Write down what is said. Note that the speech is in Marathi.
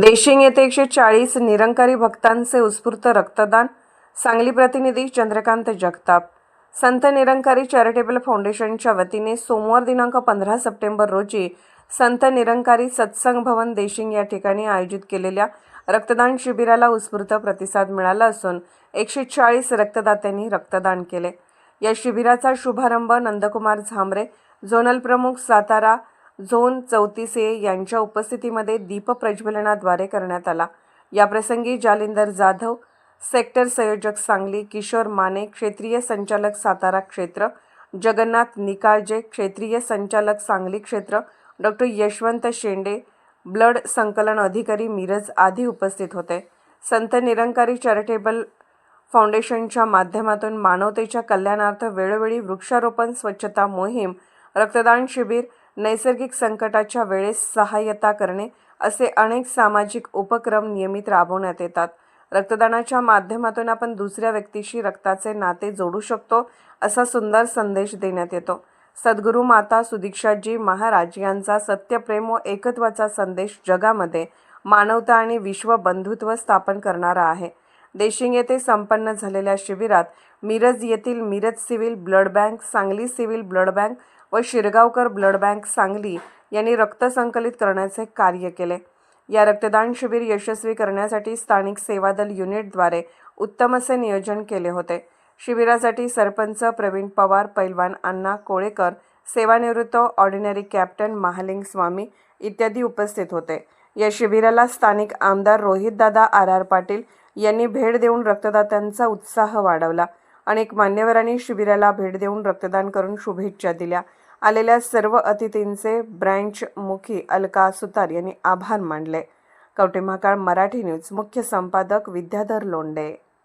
देशिंग येथे एकशे चाळीस निरंकारी भक्तांचे उत्स्फूर्त रक्तदान. सांगली प्रतिनिधी चंद्रकांत जगताप. संत निरंकारी चॅरिटेबल फाउंडेशनच्या वतीने सोमवार दिनांक पंधरा सप्टेंबर रोजी संत निरंकारी सत्संग भवन देशिंग या ठिकाणी आयोजित केलेल्या रक्तदान शिबिराला उत्स्फूर्त प्रतिसाद मिळाला असून एकशे चाळीस रक्तदात्यांनी रक्तदान केले. या शिबिराचा शुभारंभ नंदकुमार झांबरे झोनल प्रमुख सातारा झोन चौतीसे यांच्या उपस्थितीमध्ये दीपप्रज्वलनाद्वारे करण्यात आला. याप्रसंगी जालिंदर जाधव सेक्टर संयोजक सांगली किशोर माने क्षेत्रीय संचालक सातारा क्षेत्र जगन्नाथ निकाळजे क्षेत्रीय संचालक सांगली क्षेत्र डॉक्टर यशवंत शेंडे ब्लड संकलन अधिकारी मिरज आदी उपस्थित होते. संत निरंकारी चॅरिटेबल फाउंडेशनच्या माध्यमातून मानवतेच्या कल्याणार्थ वेळोवेळी वृक्षारोपण स्वच्छता मोहीम रक्तदान शिबिर नैसर्गिक संकटाच्या वेळेस सहाय्यता करणे असे अनेक सामाजिक उपक्रम नियमित राबवण्यात येतात. रक्तदानाच्या माध्यमातून आपण दुसऱ्या व्यक्तीशी रक्ताचे नाते जोडू शकतो असा सुंदर संदेश देण्यात येतो. सद्गुरू माता सुदीक्षाजी महाराज यांचा सत्यप्रेम व एकत्वाचा संदेश जगामध्ये मानवता आणि विश्व बंधुत्व स्थापन करणारा आहे. देशिंग येथे संपन्न झालेल्या शिबिरात मिरज येथील Miraj civil blood bank Sangli civil blood bank व शिरगावकर ब्लड बँक सांगली यांनी रक्त संकलित करण्याचे कार्य केले. या रक्तदान शिबिर यशस्वी करण्यासाठी स्थानिक सेवादल युनिटद्वारे उत्तम असे नियोजन केले होते. शिबिरासाठी सरपंच प्रवीण पवार पैलवान अण्णा कोळेकर सेवानिवृत्त ऑर्डिनरी कॅप्टन महालिंग स्वामी इत्यादी उपस्थित होते. या शिबिराला स्थानिक आमदार रोहितदादा आर आर पाटील यांनी भेट देऊन रक्तदात्यांचा उत्साह वाढवला. अनेक मान्यवरांनी शिबिराला भेट देऊन रक्तदान करून शुभेच्छा दिल्या. आलेल्या सर्व अतिथींचे ब्रँच मुखी अलका सुतार यांनी आभार मानले. कवटेमहाकाळ मराठी न्यूज मुख्य संपादक विद्याधर लोंडे